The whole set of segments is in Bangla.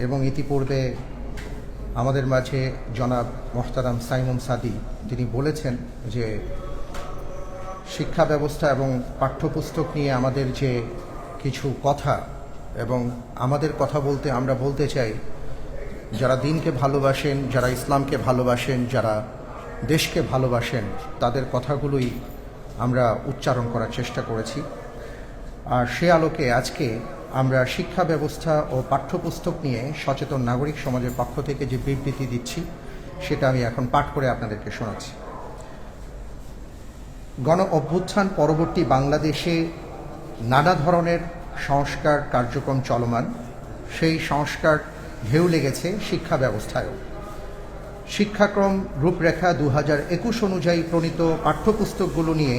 এবং ইতিপূর্বে আমাদের মাঝে জনাব মোহতারাম সাইমুম সাদি, তিনি বলেছেন যে শিক্ষা ব্যবস্থা এবং পাঠ্যপুস্তক নিয়ে আমাদের যে কিছু কথা এবং আমাদের কথা বলতে আমরা বলতে চাই, যারা দিনকে ভালোবাসেন, যারা ইসলামকে ভালোবাসেন, যারা দেশকে ভালোবাসেন, তাদের কথাগুলোই আমরা উচ্চারণ করার চেষ্টা করেছি। আর সে আলোকে আজকে আমরা শিক্ষা ব্যবস্থা ও পাঠ্যপুস্তক নিয়ে সচেতন নাগরিক সমাজের পক্ষ থেকে যে বিবৃতি দিচ্ছি, সেটা আমি এখন পাঠ করে আপনাদেরকে শোনাচ্ছি। গণ অভ্যুত্থান পরবর্তী বাংলাদেশে নানা ধরনের সংস্কার কার্যক্রম চলমান। সেই সংস্কার ঢেউ লেগেছে শিক্ষা ব্যবস্থায়ও। শিক্ষাক্রম রূপরেখা দু হাজার একুশ অনুযায়ী প্রণীত পাঠ্যপুস্তকগুলো নিয়ে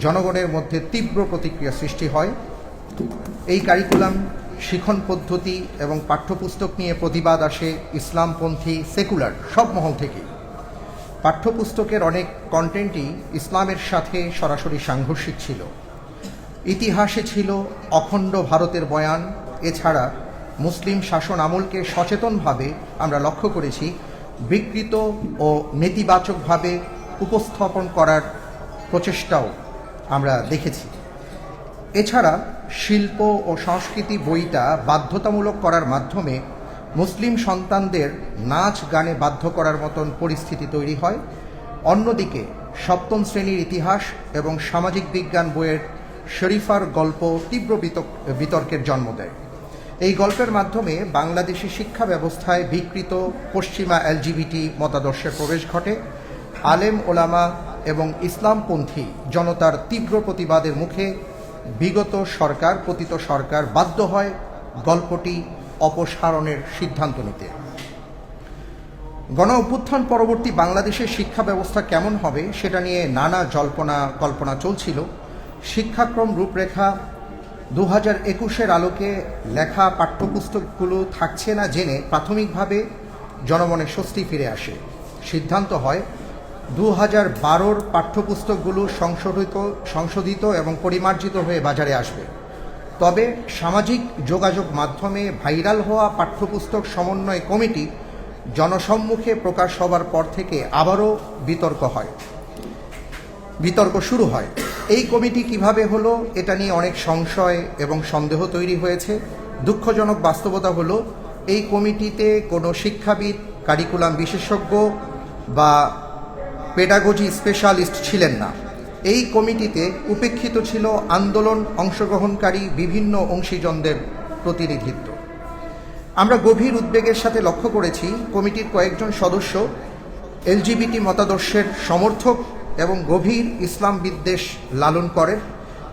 জনগণের মধ্যে তীব্র প্রতিক্রিয়া সৃষ্টি হয়। এই কারিকুলাম শিখন পদ্ধতি এবং পাঠ্যপুস্তক নিয়ে প্রতিবাদ আসে ইসলামপন্থী সেকুলার সব মহল থেকে পাঠ্যপুস্তকের অনেক কন্টেন্টই ইসলামের সাথে সরাসরি সাংঘর্ষিক ছিল। ইতিহাসে ছিল অখণ্ড ভারতের বয়ান। এছাড়া মুসলিম শাসন আমলকে সচেতনভাবে আমরা লক্ষ্য করেছি বিকৃত ও নেতিবাচকভাবে উপস্থাপন করার প্রচেষ্টাও আমরা দেখেছি। এছাড়া শিল্প ও সংস্কৃতি বইটা বাধ্যতামূলক করার মাধ্যমে মুসলিম সন্তানদের নাচ গানে বাধ্য করার মতন পরিস্থিতি তৈরি হয়। অন্যদিকে সপ্তম শ্রেণির ইতিহাস এবং সামাজিক বিজ্ঞান বইয়ের শরীফার গল্প তীব্র বিতর্কের জন্ম দেয়। এই গল্পের মাধ্যমে বাংলাদেশি শিক্ষা ব্যবস্থায় বিকৃত পশ্চিমা এলজিবিটি মতাদর্শের প্রবেশ ঘটে। আলেম ওলামা এবং ইসলামপন্থী জনতার তীব্র প্রতিবাদের মুখে বিগত সরকার, পতিত সরকার বাধ্য হয় গল্পটি অপসারণের সিদ্ধান্ত নিতে। গণ অভ্যুত্থান পরবর্তী বাংলাদেশের শিক্ষা ব্যবস্থা কেমন হবে সেটা নিয়ে নানা জল্পনা, কল্পনা চলছিল। শিক্ষাক্রম রূপরেখা দু হাজার একুশের আলোকে লেখা পাঠ্যপুস্তকগুলো থাকছে না জেনে প্রাথমিকভাবে জনমনে স্বস্তি ফিরে আসে। সিদ্ধান্ত হয় দু হাজার বারোর পাঠ্যপুস্তকগুলো সংশোধিত সংশোধিত এবং পরিমার্জিত হয়ে বাজারে আসবে। তবে সামাজিক যোগাযোগ মাধ্যমে ভাইরাল হওয়া পাঠ্যপুস্তক সমন্বয় কমিটি জনসম্মুখে প্রকাশ হবার পর থেকে আবারও বিতর্ক হয়। বিতর্ক শুরু হয়। এই কমিটি কীভাবে হলো, এটা নিয়ে অনেক সংশয় এবং সন্দেহ তৈরি হয়েছে। দুঃখজনক বাস্তবতা হলো, এই কমিটিতে কোনো শিক্ষাবিদ, কারিকুলাম বিশেষজ্ঞ বা পেডাগজি স্পেশালিস্ট ছিলেন না। এই কমিটিতে উপেক্ষিত ছিল আন্দোলন অংশগ্রহণকারী বিভিন্ন অংশীজনদের প্রতিনিধিত্ব। আমরা গভীর উদ্বেগের সাথে লক্ষ্য করেছি কমিটির কয়েকজন সদস্য, এলজিবিটি মতাদর্শের সমর্থক এবং গভীর ইসলাম বিদ্বেষ লালন করেন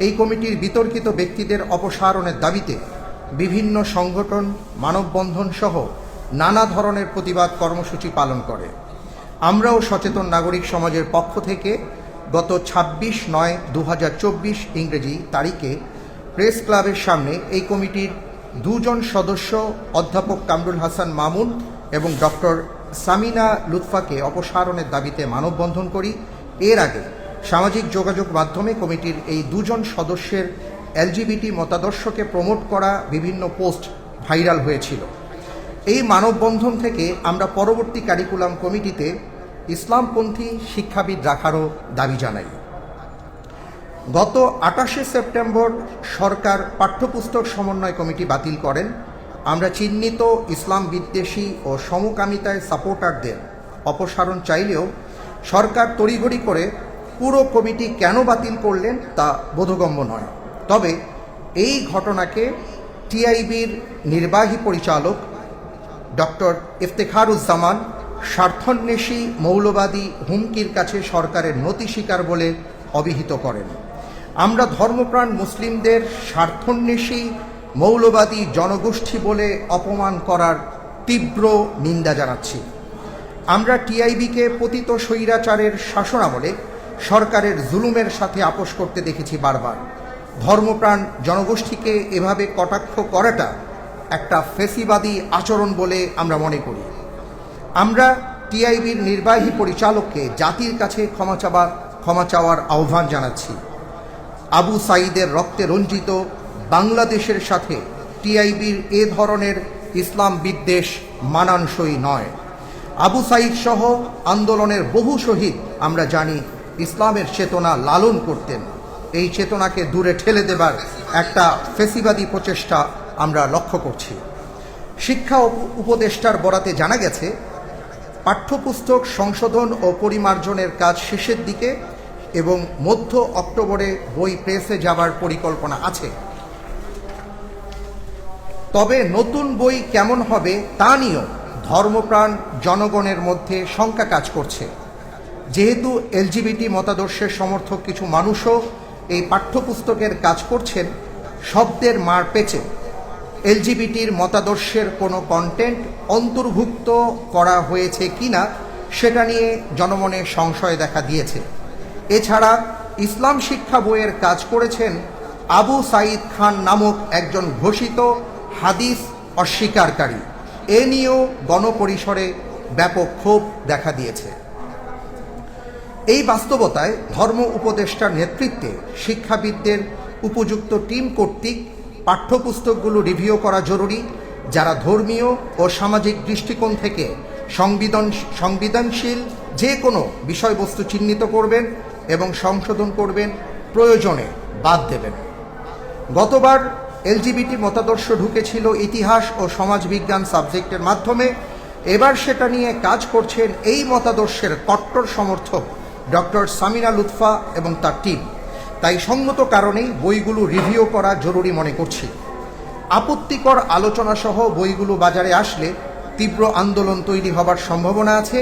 এই কমিটির বিতর্কিত ব্যক্তিদের অপসারণের দাবিতে বিভিন্ন সংগঠন, মানববন্ধন সহ নানা ধরনের প্রতিবাদ কর্মসূচি পালন করে। আমরাও সচেতন নাগরিক সমাজের পক্ষ থেকে গত ছাব্বিশ নয় দু ইংরেজি তারিখে প্রেস ক্লাবের সামনে এই কমিটির দুজন সদস্য, অধ্যাপক কামরুল হাসান মামুন এবং ডক্টর সামিনা লুৎফাকে অপসারণের দাবিতে মানববন্ধন করি। এর আগে সামাজিক যোগাযোগ মাধ্যমে কমিটির এই দুজন সদস্যের এলজিবিটি মতাদর্শকে প্রমোট করা বিভিন্ন পোস্ট ভাইরাল হয়েছিল। এই মানববন্ধন থেকে আমরা পরবর্তী কারিকুলাম কমিটিতে ইসলামপন্থী শিক্ষাবিদ রাখারও দাবি জানাই। গত আটাশে সেপ্টেম্বর সরকার পাঠ্যপুস্তক সমন্বয় কমিটি বাতিল করেন। আমরা চিহ্নিত ইসলাম বিদ্বেষী ও সমকামিতায় সাপোর্টারদের অপসারণ চাইলেও সরকার তড়িঘড়ি করে পুরো কমিটি কেন বাতিল করলেন তা বোধগম্য নয়। তবে এই ঘটনাকে টিআইবির নির্বাহী পরিচালক ডক্টর ইফতেখারুজ্জামান স্বার্থন্বেষী মৌলবাদী হুমকির কাছে সরকারের নতি শিকার বলে অভিহিত করেন। আমরা ধর্মপ্রাণ মুসলিমদের স্বার্থন্বেষী মৌলবাদী জনগোষ্ঠী বলে অপমান করার তীব্র নিন্দা জানাচ্ছি। আমরা টিআইবিকে পতিত স্বৈরাচারের শাসনামলে সরকারের জুলুমের সাথে আপোষ করতে দেখেছি বারবার। ধর্মপ্রাণ জনগোষ্ঠীকে এভাবে কটাক্ষ করাটা একটা ফেসিবাদী আচরণ বলে আমরা মনে করি। আমরা টিআইবির নির্বাহী পরিচালককে জাতির কাছে ক্ষমা চাবার, ক্ষমা চাওয়ার আহ্বান জানাচ্ছি। আবু সাইদের রক্তে রঞ্জিত বাংলাদেশের সাথে টিআইবির এ ধরনের ইসলাম বিদ্বেষ মানানসই নয়। আবু সাইদ সহ আন্দোলনের বহু শহীদ আমরা জানি ইসলামের চেতনা লালন করতেন। এই চেতনাকে দূরে ঠেলে দেবার একটা ফেসিবাদী প্রচেষ্টা আমরা লক্ষ্য করছি। শিক্ষা উপ- উপদেষ্টার বরাতে জানা গেছে, পাঠ্যপুস্তক সংশোধন ও পরিমার্জনের কাজ শেষের দিকে এবং মধ্য অক্টোবরে বই প্রেসে যাবার পরিকল্পনা আছে। তবে নতুন বই কেমন হবে তা নিয়েও ধর্মপ্রাণ জনগণের মধ্যে শঙ্কা কাজ করছে। যেহেতু এলজিবিটি মতাদর্শের সমর্থক কিছু মানুষও এই পাঠ্যপুস্তকের কাজ করছেন, শব্দের মার পেচে। এলজিবিটির মতাদর্শের কোনো কন্টেন্ট অন্তর্ভুক্ত করা হয়েছে কিনা, সেটা নিয়ে জনমনে সংশয় দেখা দিয়েছে। এছাড়া ইসলাম শিক্ষা বইয়ের কাজ করেছেন আবু সাইদ খান নামক একজন ঘোষিত হাদিস অস্বীকারী। এ নিয়েও গণপরিসরে ব্যাপক ক্ষোভ দেখা দিয়েছে। এই বাস্তবতায় ধর্ম উপদেষ্টার নেতৃত্বে শিক্ষাবিদদের উপযুক্ত টিম কর্তৃক পাঠ্যপুস্তকগুলো রিভিউ করা জরুরি। যারা ধর্মীয় ও সামাজিক দৃষ্টিকোণ থেকে সংবিধান, সংবিধানশীল যে কোনো বিষয়বস্তু চিহ্নিত করবেন এবং সংশোধন করবেন, প্রয়োজনে বাদ দেবেন। গতবার এলজিবিটি মতাদর্শ ঢুকেছিল ইতিহাস ও সমাজবিজ্ঞান সাবজেক্টের মাধ্যমে। এবার সেটা নিয়ে কাজ করছেন এই মতাদর্শের কট্টর সমর্থক ডক্টর সামিনা লুৎফা এবং তার টিম তাই সঙ্গত কারণেই বইগুলো রিভিউ করা জরুরি মনে করছি। আপত্তিকর আলোচনা সহ বইগুলো বাজারে আসলে তীব্র আন্দোলন তৈরি হবার সম্ভাবনা আছে,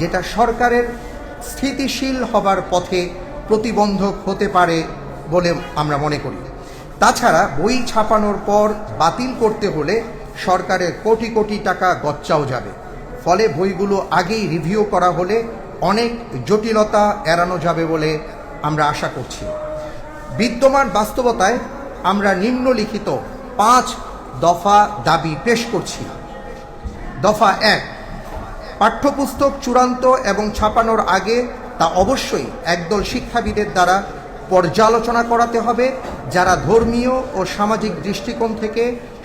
যেটা সরকারের স্থিতিশীল হবার পথে প্রতিবন্ধক হতে পারে বলে আমরা মনে করি। তাছাড়া বই ছাপানোর পর বাতিল করতে হলে সরকারের কোটি কোটি টাকা গচ্চাও যাবে। ফলে বইগুলো আগেই রিভিউ করা হলে অনেক জটিলতা এড়ানো যাবে বলে আমরা আশা করছি। বিদ্যমান বাস্তবতায় আমরা নিম্নলিখিত পাঁচ দফা দাবি পেশ করছি। দফা এক, পাঠ্যপুস্তক চূড়ান্ত এবং ছাপানোর আগে তা অবশ্যই একদল শিক্ষাবিদের দ্বারা পর্যালোচনা করাতে হবে, যারা ধর্মীয় ও সামাজিক দৃষ্টিকোণ থেকে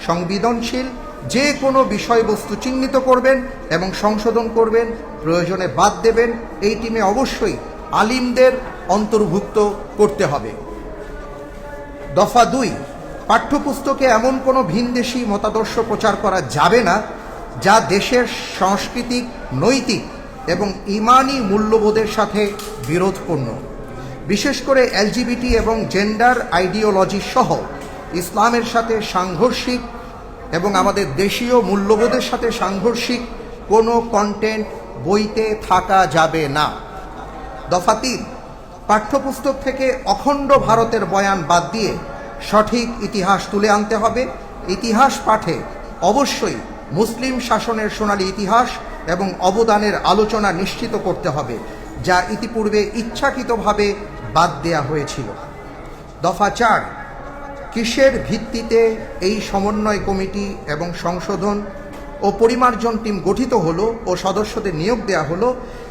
সংবেদনশীল, যে কোনো বিষয়বস্তু চিহ্নিত করবেন এবং সংশোধন করবেন, প্রয়োজনে বাদ দেবেন, এই টিমে অবশ্যই আলিমদের অন্তর্ভুক্ত করতে হবে। দফা দুই, পাঠ্যপুস্তকে এমন কোনো ভিনদেশি মতাদর্শ প্রচার করা যাবে না যা দেশের সাংস্কৃতিক, নৈতিক এবং ইমানি মূল্যবোধের সাথে বিরোধপূর্ণ। বিশেষ করে এলজিবিটি এবং জেন্ডার আইডিওলজি সহ ইসলামের সাথে সাংঘর্ষিক এবং আমাদের দেশীয় মূল্যবোধের সাথে সাংঘর্ষিক কোনো কন্টেন্ট বইতে থাকা যাবে না। দফা তিন পাঠ্যপুস্তক থেকে অখণ্ড ভারতের বয়ান বাদ দিয়ে সঠিক ইতিহাস তুলে আনতে হবে। ইতিহাস পাঠে অবশ্যই মুসলিম শাসনের সোনালী ইতিহাস এবং অবদানের আলোচনা নিশ্চিত করতে হবে, যা ইতিপূর্বে ইচ্ছাকৃতভাবে বাদ দেয়া হয়েছিল। দফা চার, কিসের ভিত্তিতে এই সমন্বয় কমিটি এবং সংশোধন ও পরিমার্জন টিম গঠিত হলো ও সদস্যদের নিয়োগ দেওয়া হলো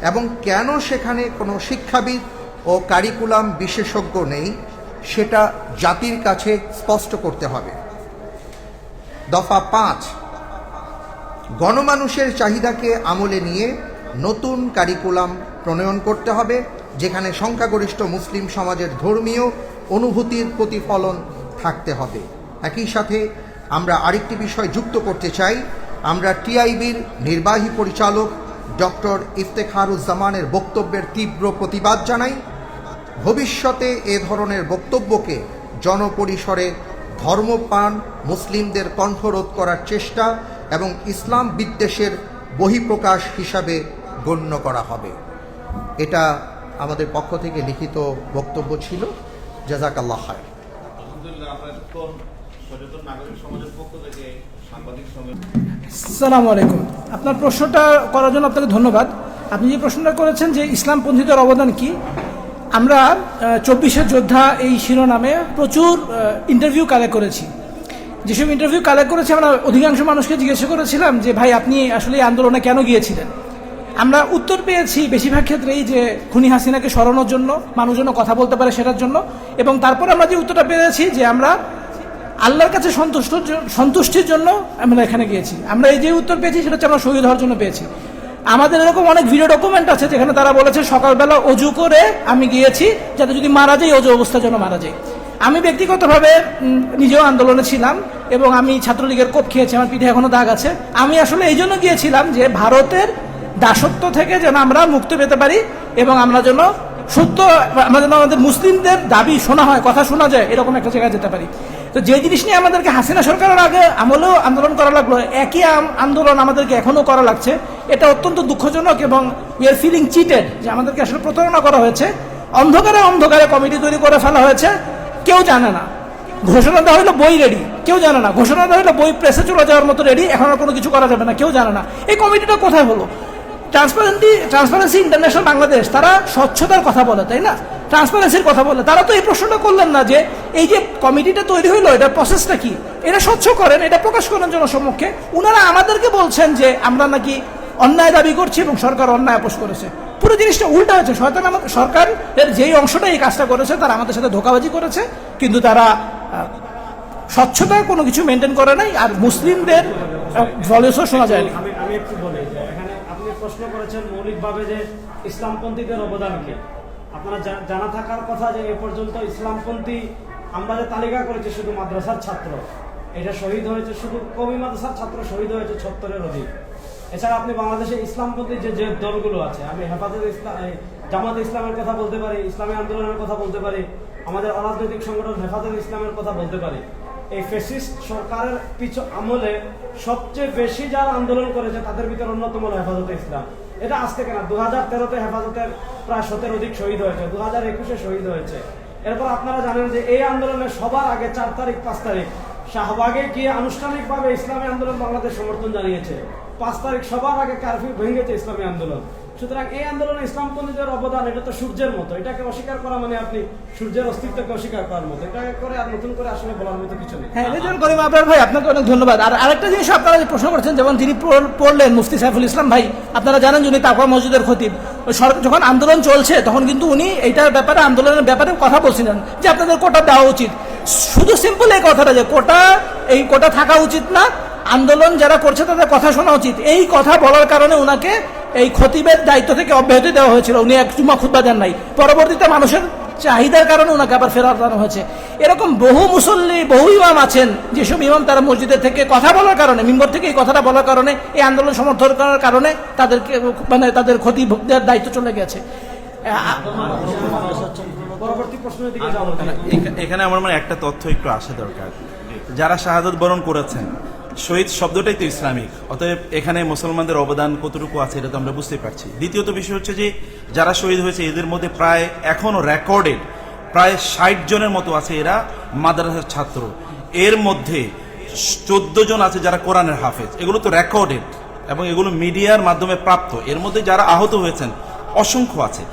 এবং কেন সেখানে কোনো শিক্ষাবিদ ও কারিকুলাম বিশেষজ্ঞ নেই, সেটা জাতির কাছে স্পষ্ট করতে হবে। দফা পাঁচ, গণমানুষের চাহিদাকে আমলে নিয়ে নতুন কারিকুলাম প্রণয়ন করতে হবে, যেখানে সংখ্যাগরিষ্ঠ মুসলিম সমাজের ধর্মীয় অনুভূতির প্রতিফলন থাকতে হবে। একই সাথে আমরা আরেকটি বিষয় যুক্ত করতে চাই, আমরা টিআইবির নির্বাহী পরিচালক ডক্টর ইফতেখারুজ্জামানের বক্তব্যের তীব্র প্রতিবাদ জানাই, ভবিষ্যতে এ ধরনের বক্তব্যকে জনপরিসরে ধর্মপান মুসলিমদের কণ্ঠরোধ করার চেষ্টা এবং ইসলাম বিদ্বেষের বহিঃপ্রকাশ হিসাবে গণ্য করা হবে। এটা আমাদের পক্ষ থেকে লিখিত বক্তব্য ছিল। জাজাকাল্লাহ আলহামদুলিল্লাহ সচেতন নাগরিক সমাজের পক্ষ থেকে সালাম আলাইকুম। আপনার প্রশ্নটা করার জন্য আপনাকে ধন্যবাদ। আপনি যে প্রশ্নটা করেছেন যে ইসলামপন্থীদের অবদান কি, আমরা চব্বিশের যোদ্ধা এই শিরোনামে প্রচুর ইন্টারভিউ কালেক্ট করেছি। যেসব ইন্টারভিউ কালেক্ট করেছি, আমরা অধিকাংশ মানুষকে জিজ্ঞাসা করেছিলাম যে, ভাই, আপনি আসলে এই আন্দোলনে কেন গিয়েছিলেন? আমরা উত্তর পেয়েছি বেশিরভাগ ক্ষেত্রেই যে, খুনি হাসিনাকে সরানোর জন্য মানুষ যেন কথা বলতে পারে সেটার জন্য। এবং তারপর আমরা যে উত্তরটা পেয়েছি যে, আমরা আল্লাহর কাছে সন্তুষ্ট সন্তুষ্টির জন্য আমরা এখানে গিয়েছি। আমরা এই যে উত্তর পেয়েছি, সেটা হচ্ছে আমরা শহীদ হওয়ার জন্য পেয়েছি। আমাদের এরকম অনেক ভিডিও ডকুমেন্ট আছে যেখানে তারা বলেছে, সকালবেলা অজু করে আমি গিয়েছি যাতে যদি মারা যাই, অজু অবস্থার জন্য মারা যাই। আমি ব্যক্তিগতভাবে নিজেও আন্দোলনে ছিলাম এবং আমি ছাত্রলীগের কোপ খেয়েছি, আমার পিঠে এখনও দাগ আছে। আমি আসলে এই জন্য গিয়েছিলাম যে ভারতের দাসত্ব থেকে যেন আমরা মুক্তি পেতে পারি এবং আমরা যেন সত্য, আমরা যেন আমাদের মুসলিমদের দাবি শোনা হয়, কথা শোনা যায়, এরকম একটা জায়গায় যেতে পারি। তো যে জিনিস নিয়ে আমাদেরকে হাসিনা সরকারের আগে আমলেও আন্দোলন করা লাগল, একই আন্দোলন আমাদেরকে এখনও করা লাগছে। এটা অত্যন্ত দুঃখজনক এবং উই আর ফিলিং চিটেড যে আমাদেরকে আসলে প্রতারণা করা হয়েছে। অন্ধকারে অন্ধকারে কমিটি তৈরি করে ফেলা হয়েছে। কেউ জানে না। ঘোষণা দেওয়া হলো বই রেডি কেউ জানে না। ঘোষণা দেওয়া হলো বই প্রেসে চলে যাওয়ার মতো রেডি এখন আর কোনো কিছু করা যাবে না। কেউ জানে না। এই কমিটিটা কোথায় হলো? ট্রান্সপারেন্টি ট্রান্সপারেন্সি ইন্টারন্যাশনাল বাংলাদেশ তারা স্বচ্ছতার কথা বলে, তাই না? ট্রান্সপারেন্সির কথা বলে। তারা তো এই প্রশ্নটা করলেন না যে, এই যে কমিটিটা তৈরি হইল, এটার প্রসেসটা কি? এটা স্বচ্ছ করেন, এটা প্রকাশ করেন জনসম্মুখে উনারা আমাদেরকে বলছেন যে, আমরা নাকি অন্যায় দাবি করছি এবং সরকার অন্যায় আপোষ করেছে। পুরো জিনিসটা উল্টা হয়েছে। শয়তান আমাদের, সরকার এর যেই অংশটা এই কাজটা করেছে, তারা আমাদের সাথে ধোকাবাজি করেছে, কিন্তু তারা স্বচ্ছতা কোনো কিছু মেনটেন করে নাই, আর মুসলিমদের ভলিউসও শোনা যায়নি। আমি একটু বলি প্রশ্ন করেছেন মৌলিকভাবে যে ইসলামপন্থীদের অবদান কি আপনারা জানা থাকার কথা যে এ পর্যন্ত ইসলামপন্থী আমরা যে তালিকা করেছি শুধু মাদ্রাসার ছাত্র, এটা শহীদ হয়েছে শুধু কবি মাদ্রাসার ছাত্র শহীদ হয়েছে ছত্তরের অধিক। এছাড়া আপনি বাংলাদেশে ইসলামপন্থী যে যে দলগুলো আছে, আমি হেফাজত ইসলাম জামাত ইসলামের কথা বলতে পারি, ইসলামী আন্দোলনের কথা বলতে পারি, আমাদের অরাজনৈতিক সংগঠন হেফাজত ইসলামের কথা বলতে পারি এই ফেসিস্ট সরকারের পিছু আমলে সবচেয়ে বেশি যারা আন্দোলন করেছে, তাদের ভিতরে অন্যতম হলো হেফাজতে ইসলাম। এটা আজ কেনা? দু হাজার তেরোতে হেফাজতের প্রায় সতেরো অধিক শহীদ হয়েছে দু হাজার একুশে শহীদ হয়েছে। এরপর আপনারা জানেন যে এই আন্দোলনে সবার আগে চার তারিখ, পাঁচ তারিখ শাহবাগে গিয়ে আনুষ্ঠানিকভাবে ইসলামী আন্দোলন বাংলাদেশ সমর্থন জানিয়েছে। পাঁচ তারিখ সবার আগে কারফিউ ভেঙেছে ইসলামী আন্দোলন। সুতরাং এই আন্দোলনে ইসলামপন্থীদের অবদান, এটা তো সূর্যের মতো। এটাকে অস্বীকার করা মানে আপনি সূর্যের অস্তিত্বকে অস্বীকার করার মতো। এটা করে আর নতুন করে আসলে বলার মতো কিছু নেই। হ্যাঁ করিম আবরার ভাই, আপনাকে অনেক ধন্যবাদ। আর আরেকটা জিনিস আপনারা যে প্রশ্ন করেছেন, যেমন যিনি পড়- পড়লেন মুফতি সাইফুল ইসলাম ভাই, আপনারা জানেন যিনি তাকওয়া মসজিদের খতিব। যখন আন্দোলন চলছে, তখন কিন্তু উনি এইটার ব্যাপারে, আন্দোলনের ব্যাপারে কথা বলছিলেন, যে আপনাদের কোটা দেওয়া উচিত। শুধু সিম্পল এই কথাটা যে, কোটা, এই কোটা থাকা উচিত না, আন্দোলন যারা করছে তাদের কথা শোনা উচিত। এই কথা বলার কারণে ওনাকে এই খতিবের দায়িত্ব থেকে অব্যাহতি দেওয়া হয়েছিল। উনি এক চুমা খুদ্া দেন নাই। পরবর্তীতে মানুষের চাহিদার কারণে ওনাকে আবার ফেরত আনা হয়েছে। এরকম বহু মুসল্লি বহু ইমাম আছেন যেসব ইমাম তারা মসজিদের থেকে কথা বলার কারণে মিম্বর থেকে এই কথাটা বলার কারণে এই আন্দোলন সমর্থন করার কারণে তাদেরকে মানে তাদের ক্ষতি ভোগদের দায়িত্ব চলে গেছে। আ- পরবর্তী প্রশ্নের দিকে যাব এখা- এখানে আমার মানে একটা তথ্য একটু আসা দরকার। যারা শাহাদত বরণ করেছেন শহীদ শব্দটাই তো ইসলামিক। অতএব এখানে মুসলমানদের অবদান কতটুকু আছে এটা তো আমরা বুঝতে পারছি। দ্বিতীয়ত বিষয় হচ্ছে যে, যারা শহীদ হয়েছে এদের মধ্যে প্রায় এখনও রেকর্ডেড প্রায় ষাট জনের মতো আছে এরা মাদ্রাসার ছাত্র। এর মধ্যে চোদ্দ জন আছে যারা কোরআনের হাফেজ। এগুলো তো রেকর্ডেড এবং এগুলো মিডিয়ার মাধ্যমে প্রাপ্ত। এর মধ্যে যারা আহত হয়েছেন, অসংখ্য আছে।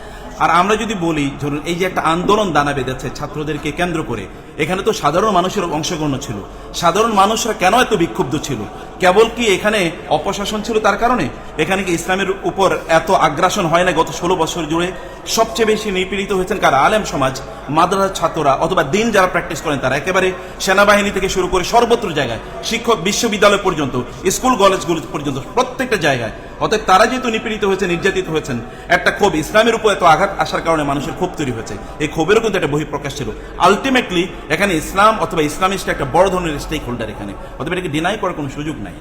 আর আমরা যদি বলি, ধরুন, এই যে একটা আন্দোলন দানা বেঁধেছে ছাত্রদেরকে কেন্দ্র করে, এখানে তো সাধারণ মানুষের অংশগ্রহণ ছিল। সাধারণ মানুষরা কেন এত বিক্ষুব্ধ ছিল? কেবল কি এখানে অপশাসন ছিল তার কারণে? এখানে কি ইসলামের উপর এত আগ্রাসন হয় না গত ষোলো বছর জুড়ে? সবচেয়ে বেশি নিপীড়িত হয়েছেন কারা? আলেম সমাজ, মাদ্রাসার ছাত্ররা অথবা দিন যারা প্র্যাকটিস করেন তারা। একেবারে সেনাবাহিনী থেকে শুরু করে সর্বত্র জায়গায়, শিক্ষক বিশ্ববিদ্যালয় পর্যন্ত স্কুল কলেজগুলো পর্যন্ত, প্রত্যেকটা জায়গায়। অতএব তারা যেহেতু নিপীড়িত হয়েছে নির্যাতিত হয়েছেন, একটা ক্ষোভ ইসলামের উপর এত আঘাত আসার কারণে মানুষের ক্ষোভ তৈরি হয়েছে। এই ক্ষোভেরও কিন্তু একটা বহিঃপ্রকাশ ছিল। আলটিমেটলি এখানে ইসলাম অথবা ইসলামিস্ট একটা বড় ধরনের স্টেক হোল্ডার এখানে। অথবা এটাকে ডিনাই করার কোনো সুযোগ নাই।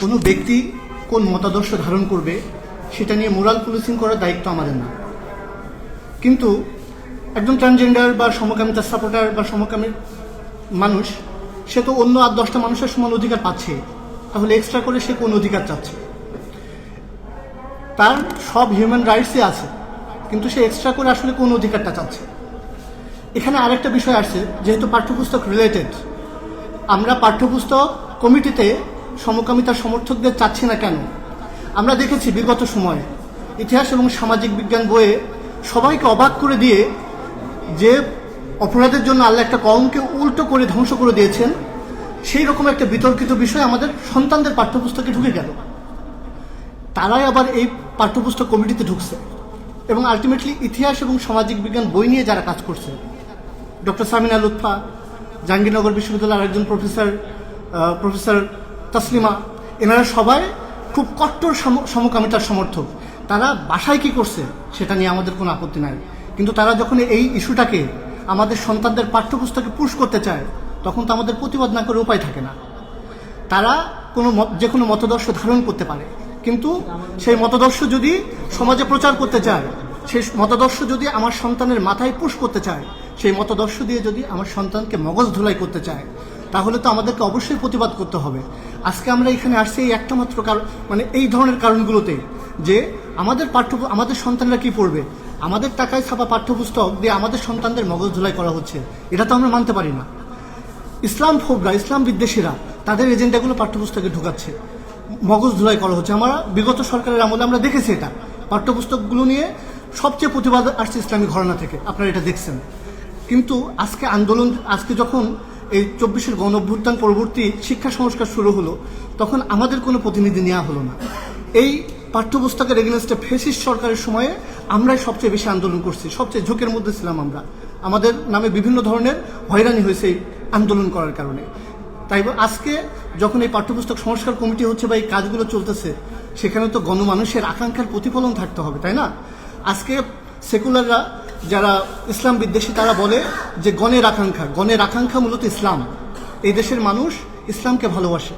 কোনো ব্যক্তি কোন মতাদর্শ ধারণ করবে, সেটা নিয়ে মোরাল পুলিশিং করার দায়িত্ব আমাদের না। কিন্তু একজন ট্রান্সজেন্ডার বা সমকামিতা সাপোর্টার বা সমকামী মানুষ, সে তো অন্য আর দশটা মানুষের সমান অধিকার পাচ্ছে। তাহলে এক্সট্রা করে সে কোন অধিকার চাচ্ছে? তার সব হিউম্যান রাইটসই আছে, কিন্তু সে এক্সট্রা করে আসলে কোন অধিকারটা চাচ্ছে? এখানে আরেকটা বিষয় আসছে, যেহেতু পাঠ্যপুস্তক রিলেটেড আমরা পাঠ্যপুস্তক কমিটিতে সমকামিতার সমর্থকদের চাচ্ছি না কেন? আমরা দেখেছি বিগত সময়ে ইতিহাস এবং সামাজিক বিজ্ঞান বইয়ে সবাইকে অবাক করে দিয়ে যে অপরাধের জন্য আল্লাহ একটা কমকে উল্টো করে ধ্বংস করে দিয়েছেন, সেই রকম একটা বিতর্কিত বিষয় আমাদের সন্তানদের পাঠ্যপুস্তকে ঢুকে গেল। তারাই আবার এই পাঠ্যপুস্তক কমিটিতে ঢুকছে এবং আলটিমেটলি ইতিহাস এবং সামাজিক বিজ্ঞান বই নিয়ে যারা কাজ করছে, ডক্টর সামিনা লুৎফা, জাহাঙ্গীরনগর বিশ্ববিদ্যালয়ের আরেকজন প্রফেসর প্রফেসর তসলিমা, এনারা সবাই খুব কট্টর সম- সমকামিতার সমর্থক। তারা বাসায় কি করছে সেটা নিয়ে আমাদের কোনো আপত্তি নাই। কিন্তু তারা যখন এই ইস্যুটাকে আমাদের সন্তানদের পাঠ্যপুস্তকে পুশ করতে চায়, তখন তো আমাদের প্রতিবাদ না করে উপায় থাকে না। তারা কোনো যে কোনো মতদর্শ ধারণ করতে পারে। কিন্তু সেই মতদর্শ যদি সমাজে প্রচার করতে চায়, সেই মতদর্শ যদি আমার সন্তানের মাথায় পুশ করতে চায়, সেই মতদর্শ দিয়ে যদি আমার সন্তানকে মগজ ধুলাই করতে চায়, তাহলে তো আমাদেরকে অবশ্যই প্রতিবাদ করতে হবে। আজকে আমরা এখানে আসছি এই একটা মাত্র কারণ মানে এই ধরনের কারণগুলোতে যে আমাদের পাঠ্য আমাদের সন্তানরা কি পড়বে? আমাদের টাকায় ছাপা পাঠ্যপুস্তক দিয়ে আমাদের সন্তানদের মগজ ধুলাই করা হচ্ছে। এটা তো আমরা মানতে পারি না। ইসলাম ফোবরা ইসলাম বিদ্বেষীরা তাদের এজেন্ডাগুলো পাঠ্যপুস্তকে ঢুকাচ্ছে। মগজ ধুলাই করা হচ্ছে। আমরা বিগত সরকারের আমলে আমরা দেখেছি এটা। পাঠ্যপুস্তকগুলো নিয়ে সবচেয়ে প্রতিবাদ আসছে ইসলামী ঘরানা থেকে। আপনারা এটা দেখছেন। কিন্তু আজকে আন্দোলন, আজকে যখন এই চব্বিশের গণ অভ্যুত্থান পরবর্তী শিক্ষা সংস্কার শুরু হলো, তখন আমাদের কোনো প্রতিনিধি নেওয়া হলো না। এই পাঠ্যপুস্তকের এগেনস্টে ফেসিস সরকারের সময়ে আমরাই সবচেয়ে বেশি আন্দোলন করছি। সবচেয়ে ঝোঁকের মধ্যে ছিলাম আমরা। আমাদের নামে বিভিন্ন ধরনের হয়রানি হয়েছে এই আন্দোলন করার কারণে। তাই আজকে যখন এই পাঠ্যপুস্তক সংস্কার কমিটি হচ্ছে বা এই কাজগুলো চলতেছে, সেখানে তো গণমানুষের আকাঙ্ক্ষার প্রতিফলন থাকতে হবে, তাই না? আজকে সেকুলাররা যারা ইসলাম বিদ্বেষী, তারা বলে যে গণের আকাঙ্ক্ষা গণের আকাঙ্ক্ষা মূলত ইসলাম। এই দেশের মানুষ ইসলামকে ভালোবাসে।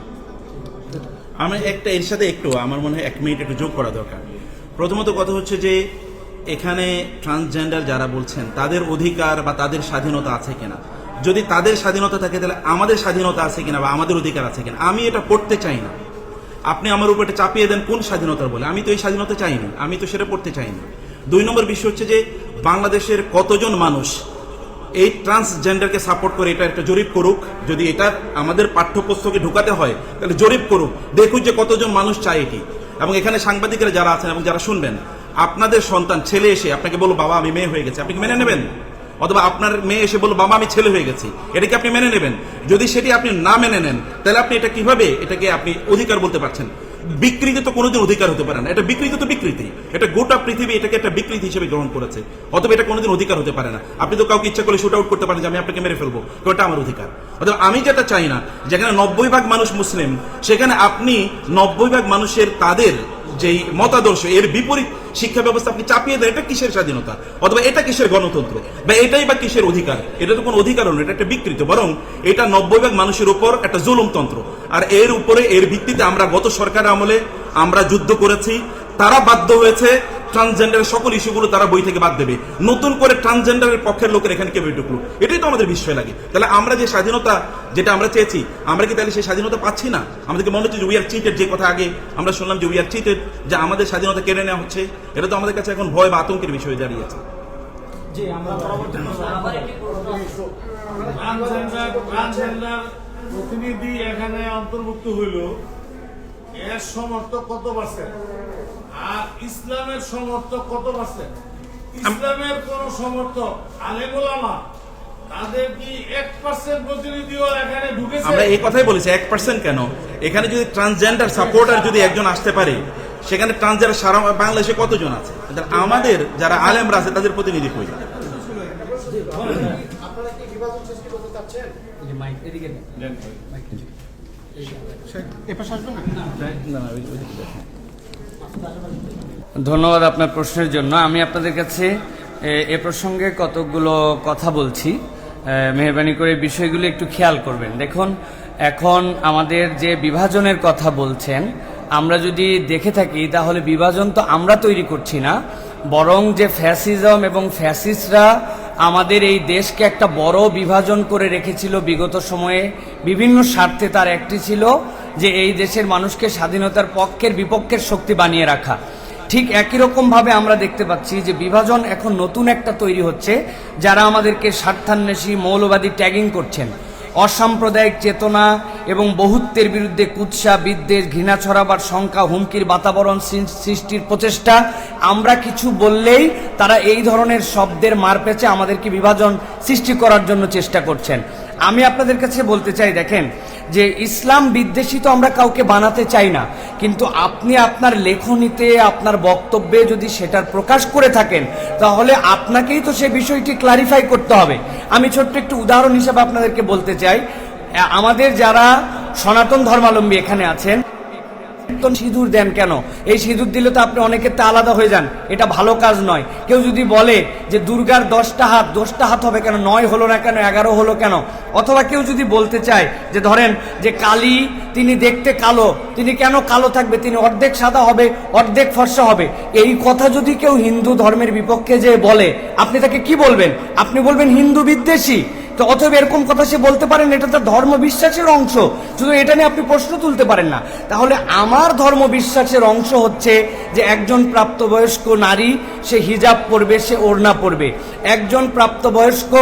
আমি একটা, এর সাথে একটু, আমার মনে হয় এক মিনিট একটু যোগ করা দরকার। প্রথমত কথা হচ্ছে যে, এখানে ট্রান্সজেন্ডার যারা বলছেন, তাদের অধিকার বা তাদের স্বাধীনতা আছে কিনা? যদি তাদের স্বাধীনতা থাকে, তাহলে আমাদের স্বাধীনতা আছে কিনা বা আমাদের অধিকার আছে কিনা? আমি এটা পড়তে চাই না। আপনি আমার উপর চাপিয়ে দেন, কোন স্বাধীনতার বলে? আমি তো এই স্বাধীনতা চাইনি। আমি তো সেটা পড়তে চাইনি। দুই নম্বর বিষয় হচ্ছে যে, বাংলাদেশের কতজন মানুষ এই ট্রান্সজেন্ডারকে সাপোর্ট করে এটা একটা জরিপ করুক। যদি এটা আমাদের পাঠ্যপুস্তকে ঢুকাতে হয়, তাহলে জরিপ করুক। দেখুক যে কতজন মানুষ চায় এটি। এবং এখানে সাংবাদিকরা যারা আছেন এবং যারা শুনবেন, আপনাদের সন্তান, ছেলে এসে আপনাকে বলব বাবা, আমি মেয়ে হয়ে গেছি। আপনি মেনে নেবেন? অথবা আপনার মেয়ে এসে বলল, বাবা, আমি ছেলে হয়ে গেছি। এটা কি আপনি মেনে নেবেন? যদি সেটি আপনি না মেনে নেন, তাহলে আপনি এটা কীভাবে এটাকে আপনি অধিকার বলতে পারছেন? বিকৃতি তো কোনোদিন অধিকার হতে পারে না। এটা বিকৃতি তো বিকৃতি। এটা গোটা পৃথিবী এটাকে একটা বিকৃতি হিসেবে গ্রহণ করেছে। অথবা এটা কোনোদিন অধিকার হতে পারে না। আপনি তো কাউকে ইচ্ছা করে শুট আউট করতে পারেন যে আমি আপনাকে মেরে ফেলব। এটা আমার অধিকার। অথবা আমি যেটা চাই না, যেখানে নব্বই ভাগ মানুষ মুসলিম, সেখানে আপনি নব্বই ভাগ মানুষের তাদের যেই মতাদর্শ, এর বিপরীত শিক্ষা ব্যবস্থা আপনি চাপিয়ে দেন, এটা কিসের স্বাধীনতা? অথবা এটা কিসের গণতন্ত্র? বা এটাই বা কিসের অধিকার? এটা তো কোনো অধিকার হলো এটা একটা বিকৃত। বরং এটা নব্বই ভাগ মানুষের উপর একটা জুলুমতন্ত্র। আর এর উপরে, এর ভিত্তিতে আমরা গত সরকার আমলে আমরা যুদ্ধ করেছি, তারা বাধ্য হয়েছে ট্রান্সজেন্ডারের সকল ইস্যুগুলো তারা বই থেকে বাদ দেবে। নতুন করে ট্রান্সজেন্ডারের পক্ষের লোকের এখানে কেউ ঢুকলো এটাই তো আমাদের বিস্ময় লাগে। তাহলে আমরা যে স্বাধীনতা যেটা আমরা চেয়েছি, আমরা কি তাহলে সেই স্বাধীনতা পাচ্ছি না? আমাদেরকে মনে হচ্ছে যে উই আর চিটেড যে কথা আগে আমরা শুনলাম যে উই আর চিটেড যে আমাদের স্বাধীনতা কেড়ে নেওয়া হচ্ছে। এটা তো আমাদের কাছে এখন ভয় বা আতঙ্কের বিষয় দাঁড়িয়েছে প্রতিনিধি এখানে অন্তর্ভুক্ত হইল। এর সমর্থক কত পার্সেন্ট আর ইসলামের সমর্থক কত পার্সেন্ট? ইসলামের কোন সমর্থক আলেমুলামা তাদের কি এক পার্সেন্ট প্রতিনিধিও এখানে ঢুকেছে? আমরা এই কথাই বলেছি এক পার্সেন্ট কেন? এখানে যদি ট্রান্সজেন্ডার সাপোর্টার যদি একজন আসতে পারে সেখানে ট্রান্সজেন্ডার সারা বাংলাদেশে কতজন আছে? আমাদের যারা আলেমরা আছে তাদের প্রতিনিধি কই? এপাশে আসবে না? ধন্যবাদ আপনার প্রশ্নের জন্য। আমি আপনাদের কাছে এ, প্রসঙ্গে কতকগুলো কথা বলছি। মেহরবানি করে বিষয়গুলো একটু খেয়াল করবেন। দেখুন এখন আমাদের যে বিভাজনের কথা বলছেন আমরা যদি দেখে থাকি তাহলে বিভাজন তো আমরা তৈরি করছি না বরং যে ফ্যাসিজম এবং ফ্যাসিস্টরা আমাদের এই দেশকে একটা বড় বিভাজন করে রেখেছিল বিগত সময়ে বিভিন্ন স্বার্থে তার একটি ছিল যে এই দেশের মানুষকে স্বাধীনতার পক্ষের বিপক্ষের শক্তি বানিয়ে রাখা। ঠিক একই রকম ভাবে আমরা দেখতে পাচ্ছি যে বিভাজন এখন নতুন একটা তৈরি হচ্ছে, যারা আমাদেরকে স্বার্থান্বেষী, মৌলবাদী ট্যাগিং করছেন। অসাম্প্রদায়িক চেতনা এবং বহুত্বের বিরুদ্ধে কুৎসা, বিদ্বেষ, ঘৃণা ছড়াবার সংখ্যা হুমকির বাতাবরণ সৃষ্টির প্রচেষ্টা, আমরা কিছু বললেই তারা এই ধরনের শব্দের মারপেচে আমাদেরকে বিভাজন সৃষ্টি করার জন্য চেষ্টা করছেন। আমি আপনাদের কাছে বলতে চাই, দেখেন যে ইসলাম বিদ্বেষী তো আমরা কাউকে বানাতে চাই না। কিন্তু আপনি আপনার লেখনীতে, আপনার বক্তব্যে যদি সেটার প্রকাশ করে থাকেন, তাহলে আপনাকেই তো সে বিষয়টি ক্লারিফাই করতে হবে। আমি ছোট্ট একটু উদাহরণ হিসাবে আপনাদেরকে বলতে চাই। আমাদের যারা সনাতন ধর্মাবলম্বী এখানে আছেন সিঁদুর দেন কেন? এই সিঁদুর দিলে তো আপনি অনেকের তে আলাদা হয়ে যান। এটা ভালো কাজ নয়। কেউ যদি বলে যে দুর্গার দশটা হাত দশটা হাত হবে কেন? নয় হলো না কেন? এগারো হলো কেন? অথবা কেউ যদি বলতে চায় যে ধরেন যে কালী, তিনি দেখতে কালো, তিনি কেন কালো থাকবে? তিনি অর্ধেক সাদা হবে, অর্ধেক ফর্সা হবে। এই কথা যদি কেউ হিন্দু ধর্মের বিপক্ষে যে বলে, আপনি তাকে কি বলবেন? আপনি বলবেন হিন্দু বিদ্বেষী। তো এরকম কথা সে বলতে পারেন, এটা তার ধর্ম বিশ্বাসের অংশ। শুধু এটা নিয়ে আপনি প্রশ্ন তুলতে পারেন না। তাহলে আমার ধর্ম বিশ্বাসের অংশ হচ্ছে যে একজন প্রাপ্তবয়স্ক নারী, সে হিজাব পরবে, সে ওড়না পরবে। একজন প্রাপ্তবয়স্ক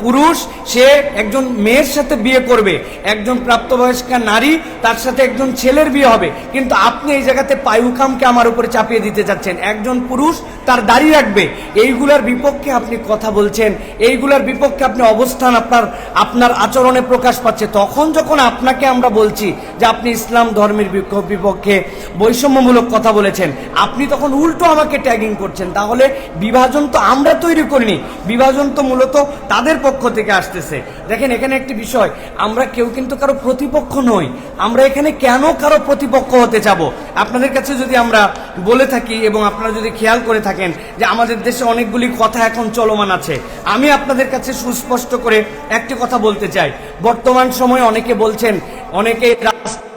পুরুষ, সে একজন মেয়ের সাথে বিয়ে করবে। একজন প্রাপ্তবয়স্ক নারী, তার সাথে একজন ছেলের বিয়ে হবে। কিন্তু আপনি এই জায়গাতে পায়ুকামকে আমার উপরে চাপিয়ে দিতে চাচ্ছেন একজন পুরুষ, তার দাড়ি রাখবে। এইগুলার বিপক্ষে আপনি কথা বলছেন। এইগুলার বিপক্ষে আপনি অবস্থান আপনার আপনার আচরণে প্রকাশ পাচ্ছে, তখন যখন আপনাকে আমরা বলছি যে আপনি ইসলাম ধর্মের বিপক্ষে বৈষম্যমূলক কথা বলেছেন, আপনি তখন উল্টো আমাকে ট্যাগিং করছেন। তাহলে বিভাজন তো আমরা তৈরি করিনি, বিভাজন তো মূলত তাদের পক্ষ থেকে আসতেছে। দেখেন, এখানে একটি বিষয়, আমরা কেউ কিন্তু কারও প্রতিপক্ষ নই, আমরা এখানে কেন কারও প্রতিপক্ষ হতে যাব? আপনাদের কাছে যদি আমরা বলে থাকি এবং আপনারা যদি খেয়াল করে থাকেন যে আমাদের দেশে অনেকগুলি কথা এখন চলমান আছে, আমি আপনাদের কাছে সুস্পষ্ট করে একটি কথা বলতে চাই। বর্তমান সময়ে অনেকে বলছেন, অনেকে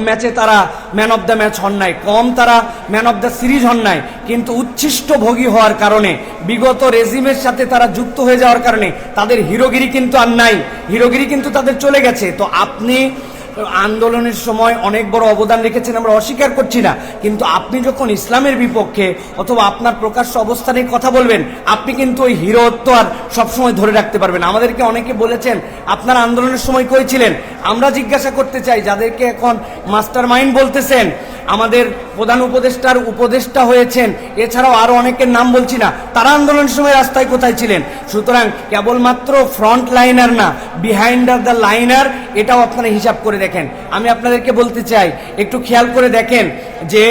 ম্যাচে তারা ম্যান অফ দ্য ম্যাচ হন নাই। কম তারা ম্যান অফ দ্য সিরিজ হন নাই। কিন্তু উচ্ছিষ্ট ভোগী হওয়ার কারণে, বিগত রেজিমের সাথে তারা যুক্ত হয়ে যাওয়ার কারণে তাদের হিরোগিরি কিন্তু আর নাই। হিরোগিরি কিন্তু তাদের চলে গেছে। তো আপনি আন্দোলনের সময় অনেক বড় অবদান রেখেছেন, আমরা অস্বীকার করছি না। কিন্তু আপনি যখন ইসলামের বিপক্ষে অথবা আপনার প্রকাশ্য অবস্থানে কথা বলবেন, আপনি কিন্তু ওই হিরোত্ব আর সবসময় ধরে রাখতে পারবেন আমাদেরকে অনেকে বলেছেন, আপনার আন্দোলনের সময় কই ছিলেন? আমরা জিজ্ঞাসা করতে চাই, যাদেরকে এখন মাস্টার মাইন্ড বলতেছেন, আমাদের প্রধান উপদেষ্টার উপদেষ্টা হয়েছেন, এছাড়াও আরও অনেকের নাম বলছি না, তারা আন্দোলনের সময় রাস্তায় কোথায় ছিলেন? সুতরাং কেবলমাত্র ফ্রন্ট লাইনার না, বিহাইন্ড দ্য লাইনার, এটাও আপনারা হিসাব করে দেখেন। আমি আপনাদেরকে বলতে চাই একটু খেয়াল করে দেখেন যে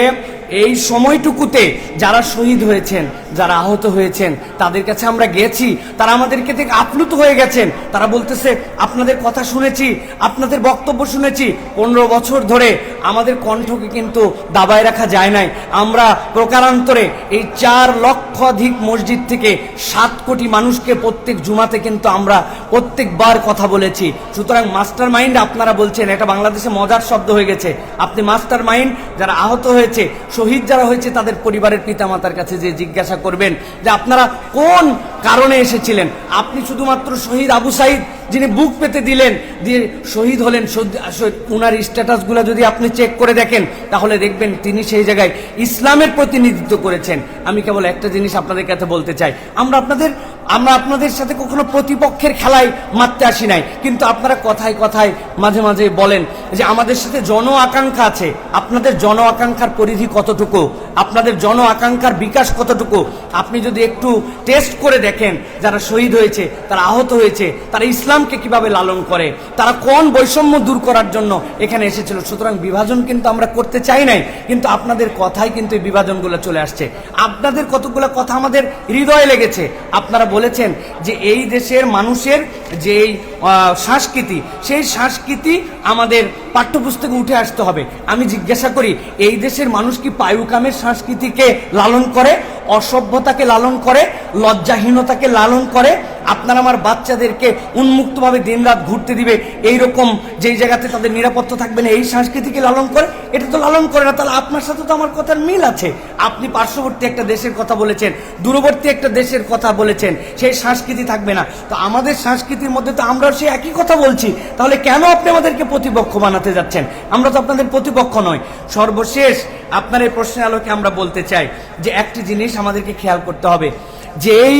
এই সময়টুকুতে যারা শহীদ হয়েছেন, যারা আহত হয়েছেন, তাদের কাছে আমরা গেছি, তারা আমাদেরকে থেকে আপ্লুত হয়ে গেছেন। তারা বলতেছে, আপনাদের কথা শুনেছি, আপনাদের বক্তব্য শুনেছি। পনেরো বছর ধরে আমাদের কণ্ঠকে কিন্তু দাবায় রাখা যায় নাই। আমরা প্রকারান্তরে এই চার লক্ষাধিক মসজিদ থেকে সাত কোটি মানুষকে প্রত্যেক জুমাতে কিন্তু আমরা প্রত্যেকবার কথা বলেছি। সুতরাং মাস্টার মাইন্ড আপনারা বলছেন, এটা বাংলাদেশে মজার শব্দ হয়ে গেছে। আপনি মাস্টার মাইন্ড যারা আহত হয়েছে শহীদ যারা হয়েছে তাদের পরিবারের পিতামাতার কাছে যে জিজ্ঞাসা করবেন যে আপনারা কোন কারণে এসেছিলেন? আপনি শুধুমাত্র শহীদ আবু সাইদ যিনি বুক পেতে দিলেন দিয়ে শহীদ হলেন শহীদ- স্ট্যাটাসগুলো যদি আপনি চেক করে দেখেন, তাহলে দেখবেন তিনি সেই জায়গায় ইসলামের প্রতিনিধিত্ব করেছেন। আমি কেবল একটা জিনিস আপনাদের কাছে বলতে চাই। আমরা আপনাদের আমরা আপনাদের সাথে কখনো প্রতিপক্ষের খেলায় মারতে আসি নাই, কিন্তু আপনারা কথায় কথায় মাঝে মাঝে বলেন যে আমাদের সাথে জন আকাঙ্ক্ষা আছে। আপনাদের জন আকাঙ্ক্ষার পরিধি কতটুকু? আপনাদের জন আকাঙ্ক্ষার বিকাশ কতটুকু? আপনি যদি একটু টেস্ট করে দেখেন, যারা শহীদ হয়েছে, তারা আহত হয়েছে, তারা ইসলামকে কীভাবে লালন করে, তারা কোন বৈষম্য দূর করার জন্য এখানে এসেছিল। সুতরাং বিভাজন কিন্তু আমরা করতে চাই নাই, কিন্তু আপনাদের কথাই কিন্তু এই বিভাজনগুলো চলে আসছে। আপনাদের কতগুলো কথা আমাদের হৃদয়ে লেগেছে। আপনারা বলেছেন যে এই দেশের মানুষের যেই সংস্কৃতি, সেই সংস্কৃতি আমাদের পাঠ্যপুস্তকে উঠে আসতে হবে। আমি জিজ্ঞাসা করি, এই দেশের মানুষ কি পায়ুকামের সংস্কৃতিকে লালন করে অসভ্যতাকে লালন করে, লজ্জাহীনতাকে লালন করে, আপনার আমার বাচ্চাদেরকে উন্মুক্তভাবে দিনরাত ঘুরতে দিবে এই রকম যেই জায়গাতে তাদের নিরাপত্তা থাকবে না, এই সংস্কৃতিকে লালন করে, এটা তো লালন করে না, তাহলে আপনার সাথে তো আমার কথার মিল আছে। আপনি পার্শ্ববর্তী একটা দেশের কথা বলেছেন, দূরবর্তী একটা দেশের কথা বলেছেন, সেই সংস্কৃতি থাকবে না। তো আমাদের সংস্কৃতির মধ্যে তো আমরা সেই একই কথা বলছি, তাহলে কেন আপনি আমাদেরকে প্রতিপক্ষ বানাতে যাচ্ছেন? আমরা তো আপনাদের প্রতিপক্ষ নয় সর্বশেষ আপনার এই প্রশ্নের আলোকে আমরা বলতে চাই যে একটি জিনিস আমাদেরকে খেয়াল করতে হবে। যেই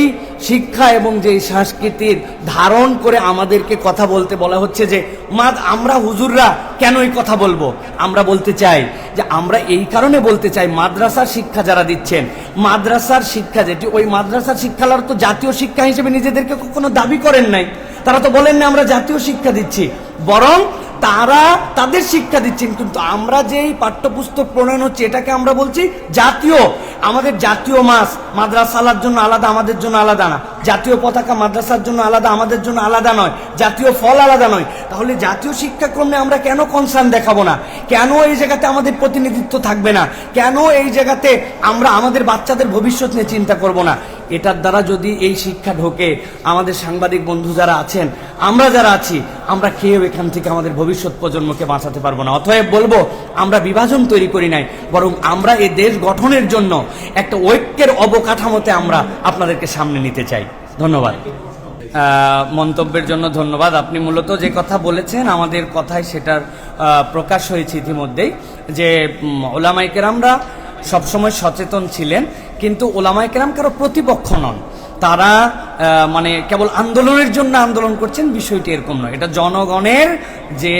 শিক্ষা এবং যেই সংস্কৃতির ধারণ করে আমাদেরকে কথা বলতে বলা হচ্ছে যে মা আমরা হুজুররা কেন এই কথা বলব? আমরা বলতে চাই যে, আমরা এই কারণে বলতে চাই, মাদ্রাসার শিক্ষা যারা দিচ্ছেন, মাদ্রাসার শিক্ষা যেটি, ওই মাদ্রাসার শিক্ষালার তো জাতীয় শিক্ষা হিসেবে নিজেদেরকে কখনো দাবি করেন নাই। তারা তো বলেন না, আমরা জাতীয় শিক্ষা দিচ্ছি। বরং তারা তাদের শিক্ষা দিচ্ছেন, কিন্তু আমরা যেই পাঠ্যপুস্তক প্রণয়ন হচ্ছে, এটাকে আমরা বলছি জাতীয়। আমাদের জাতীয় মাছ মাদ্রাসালার জন্য আলাদা আমাদের জন্য আলাদা না। জাতীয় পতাকা মাদ্রাসার জন্য আলাদা, আমাদের জন্য আলাদা নয়। জাতীয় ফল আলাদা নয়। তাহলে জাতীয় শিক্ষাক্রমে আমরা কেন কনসার্ন দেখাবো না? কেন এই জায়গাতে আমাদের প্রতিনিধিত্ব থাকবে না? কেন এই জায়গাতে আমরা আমাদের বাচ্চাদের ভবিষ্যৎ নিয়ে চিন্তা করব না? এটার দ্বারা যদি এই শিক্ষা ঢোকে, আমাদের সাংবাদিক বন্ধু যারা আছেন, আমরা যারা আছি, আমরা কেউ এখান থেকে আমাদের ভবিষ্যৎ প্রজন্মকে বাঁচাতে পারব না। অতএব বলব, আমরা বিভাজন তৈরি করি নাই, বরং আমরা এই দেশ গঠনের জন্য একটা ঐক্যের অবকাঠামোতে আমরা আপনাদেরকে সামনে নিতে চাই। ধন্যবাদ। মন্তব্যের জন্য ধন্যবাদ। আপনি মূলত যে কথা বলেছেন আমাদের কথায় সেটার প্রকাশ হয়েছে ইতিমধ্যেই যে উম, ওলামাই সবসময় সচেতন ছিলেন কিন্তু ওলামাই কেরাম কারও প্রতিপক্ষ নন। তারা মানে কেবল আন্দোলনের জন্য আন্দোলন করছেন বিষয়টি এরকম নয়। এটা জনগণের যে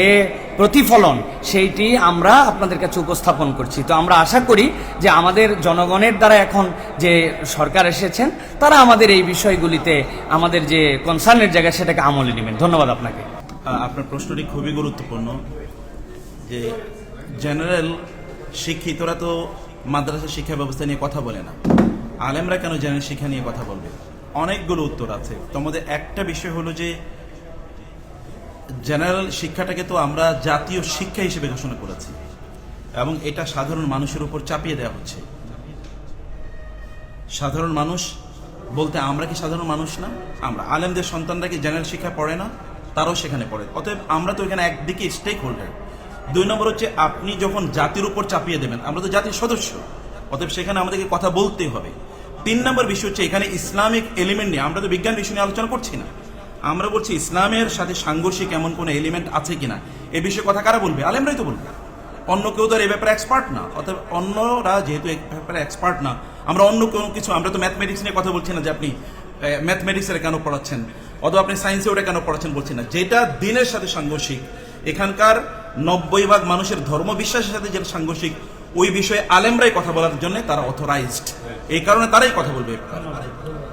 প্রতিফলন, সেইটি আমরা আপনাদের কাছে উপস্থাপন করছি। তো আমরা আশা করি যে আমাদের জনগণের দ্বারা এখন যে সরকার এসেছেন, তারা আমাদের এই বিষয়গুলিতে আমাদের যে কনসার্নের জায়গা, সেটাকে আমলে নেবেন। ধন্যবাদ আপনাকে। আপনার প্রশ্নটি খুবই গুরুত্বপূর্ণ, যে জেনারেল শিক্ষিতরা তো মাদ্রাসা শিক্ষা ব্যবস্থা নিয়ে কথা বলে না। আলেমরা কেন জেনারেল শিক্ষা নিয়ে কথা বলবে? অনেকগুলো উত্তর আছে। তোমাদের একটা বিষয় হলো যে জেনারেল শিক্ষাটাকে তো আমরা জাতীয় শিক্ষা হিসেবে ঘোষণা করেছি। এবং এটা সাধারণ মানুষের উপর চাপিয়ে দেওয়া হচ্ছে। সাধারণ মানুষ বলতে আমরা কি সাধারণ মানুষ না? আমরা আলেমদের সন্তানরা কি জেনারেল শিক্ষা পড়ে না? তারাও সেখানে পড়ে। অতএব আমরা তো এখানে একদিকে স্টেক হোল্ডার দুই নম্বর হচ্ছে আপনি যখন জাতির উপর চাপিয়ে দেবেন, আমরা তো জাতির সদস্য। অতএব সেখানে আমাদেরকে কথা বলতেই হবে। তিন নম্বর বিষয় হচ্ছে এখানে ইসলামিক এলিমেন্ট নিয়ে। আমরা তো বিজ্ঞান বিষয় নিয়ে আলোচনা করছি না। আমরা বলছি ইসলামের সাথে সাংঘর্ষিক এমন কোনো এলিমেন্ট আছে কিনা? এ বিষয়ে কথা কারা বলবে? আলেমরাই তো বলবে। অন্য কেউ তো আর এই ব্যাপারে এক্সপার্ট না। অতএব অন্যরা যেহেতু এই ব্যাপারে এক্সপার্ট না, আমরা অন্য কোনো কিছু, আমরা তো ম্যাথমেটিক্স নিয়ে কথা বলছি না যে আপনি ম্যাথমেটিক্সের কেন পড়াচ্ছেন? অথবা আপনি সায়েন্সে ওটা কেন পড়াচ্ছেন বলছি না। যেটা দিনের সাথে সাংঘর্ষিক, এখানকার নব্বই ভাগ মানুষের ধর্ম বিশ্বাসের সাথে যেটা সাংঘর্ষিক, ওই বিষয়ে আলেমরাই কথা বলার জন্য তারা অথরাইজড এই কারণে তারাই কথা বলবে।